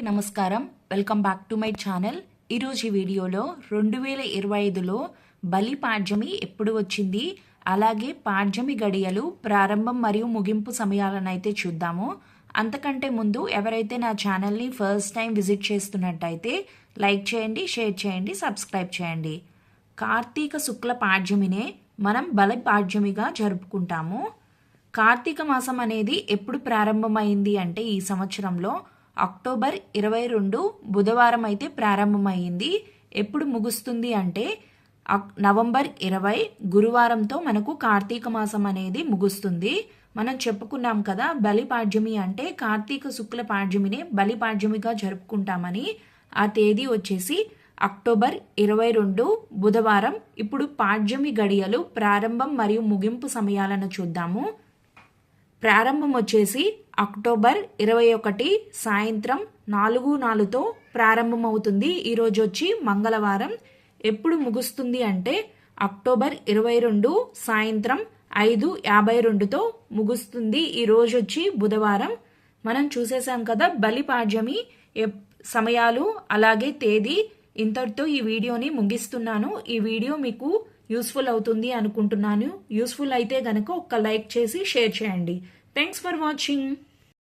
అందరికీ నమస్కారం. Welcome back to my channel ఈరోజు ఈ వీడియోలో రెండు వేల ఇరవై ఐదులో బలి పాడ్యమి ఎప్పుడు వచ్చింది? అలాగే పాడ్యమి గడియలు ప్రారంభం మరియు ముగింపు సమయాలను అయితే చూద్దాము. అంతకంటే ముందు ఎవరైతే నా ఛానల్ని ఫస్ట్ టైం విజిట్ చేస్తున్నట్టయితే లైక్ చేయండి షేర్ చేయండి సబ్స్క్రైబ్ చేయండి. కార్తీక శుక్ల పాడ్యమినే మనం బలి పాడ్యమిగా జరుపుకుంటాము. కార్తీక మాసం అనేది ఎప్పుడు ప్రారంభమైంది అంటే ఈ సంవత్సరంలో అక్టోబర్ ఇరవై రెండు బుధవారం అయితే ప్రారంభమైంది. ఎప్పుడు ముగుస్తుంది అంటే అక్- నవంబర్ ఇరవై గురువారంతో మనకు కార్తీక మాసం అనేది ముగుస్తుంది. మనం చెప్పుకున్నాం కదా బలి పాడ్యమి అంటే కార్తీక శుక్ల పాడ్యమినే బలి పాడ్యమిగా జరుపుకుంటామని. ఆ తేదీ వచ్చేసి అక్టోబర్ ఇరవై రెండు బుధవారం. ఇప్పుడు పాడ్యమి గడియలు ప్రారంభం మరియు ముగింపు సమయాలను చూద్దాము. ప్రారంభం వచ్చేసి అక్టోబర్ ఇరవై ఒకటి సాయంత్రం నాలుగు నాలుగుతో ప్రారంభమవుతుంది. ఈరోజు వచ్చి మంగళవారం. ఎప్పుడు ముగుస్తుంది అంటే అక్టోబర్ ఇరవై రెండు సాయంత్రం ఐదు యాభై రెండుతో ముగుస్తుంది. ఈ రోజు వచ్చి బుధవారం. మనం చూసేసాం కదా బలిపాడ్యమి. సమయాలు అలాగే తేదీ. ఇంతటితో ఈ వీడియోని ముగిస్తున్నాను. ఈ వీడియో మీకు యూస్ఫుల్ అవుతుంది అనుకుంటున్నాను. యూస్ఫుల్ అయితే గనక ఒక్క లైక్ చేసి షేర్ చేయండి. Thanks for watching